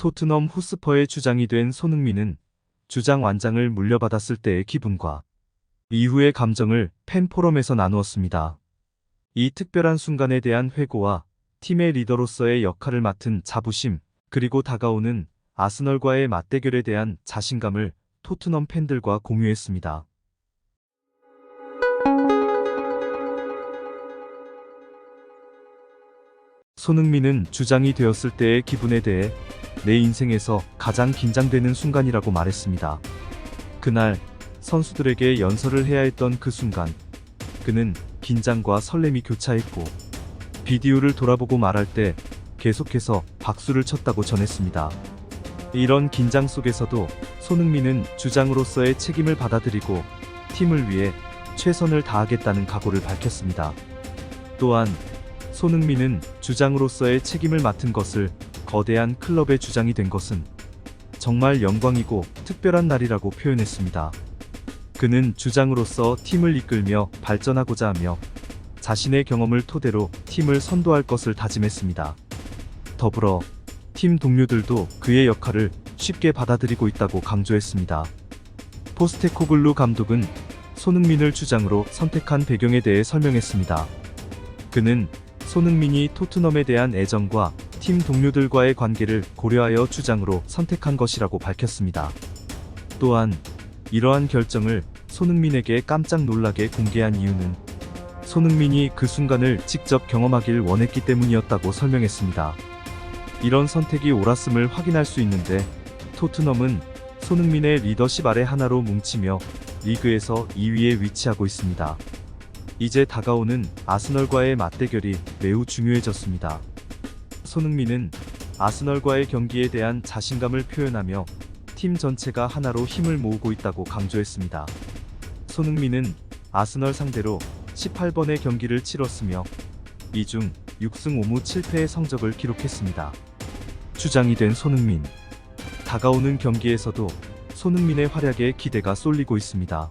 토트넘 후스퍼의 주장이 된 손흥민은 주장 완장을 물려받았을 때의 기분과 이후의 감정을 팬 포럼에서 나누었습니다. 이 특별한 순간에 대한 회고와 팀의 리더로서의 역할을 맡은 자부심, 그리고 다가오는 아스널과의 맞대결에 대한 자신감을 토트넘 팬들과 공유했습니다. 손흥민은 주장이 되었을 때의 기분에 대해 내 인생에서 가장 긴장되는 순간이라고 말했습니다. 그날 선수들에게 연설을 해야 했던 그 순간 그는 긴장과 설렘이 교차했고 비디오를 돌아보고 말할 때 계속해서 박수를 쳤다고 전했습니다. 이런 긴장 속에서도 손흥민은 주장으로서의 책임을 받아들이고 팀을 위해 최선을 다하겠다는 각오를 밝혔습니다. 또한 손흥민은 주장으로서의 책임을 맡은 것을 거대한 클럽의 주장이 된 것은 정말 영광이고 특별한 날이라고 표현했습니다. 그는 주장으로서 팀을 이끌며 발전하고자 하며 자신의 경험을 토대로 팀을 선도할 것을 다짐했습니다. 더불어 팀 동료들도 그의 역할을 쉽게 받아들이고 있다고 강조했습니다. 포스테코글루 감독은 손흥민을 주장으로 선택한 배경에 대해 설명했습니다. 그는 손흥민이 토트넘에 대한 애정과 팀 동료들과의 관계를 고려하여 주장으로 선택한 것이라고 밝혔습니다. 또한 이러한 결정을 손흥민에게 깜짝 놀라게 공개한 이유는 손흥민이 그 순간을 직접 경험하길 원했기 때문이었다고 설명했습니다. 이런 선택이 옳았음을 확인할 수 있는데 토트넘은 손흥민의 리더십 아래 하나로 뭉치며 리그에서 2위에 위치하고 있습니다. 이제 다가오는 아스널과의 맞대결이 매우 중요해졌습니다. 손흥민은 아스널과의 경기에 대한 자신감을 표현하며 팀 전체가 하나로 힘을 모으고 있다고 강조했습니다. 손흥민은 아스널 상대로 18번의 경기를 치렀으며 이중 6승 5무 7패의 성적을 기록했습니다. 주장이 된 손흥민. 다가오는 경기에서도 손흥민의 활약에 기대가 쏠리고 있습니다.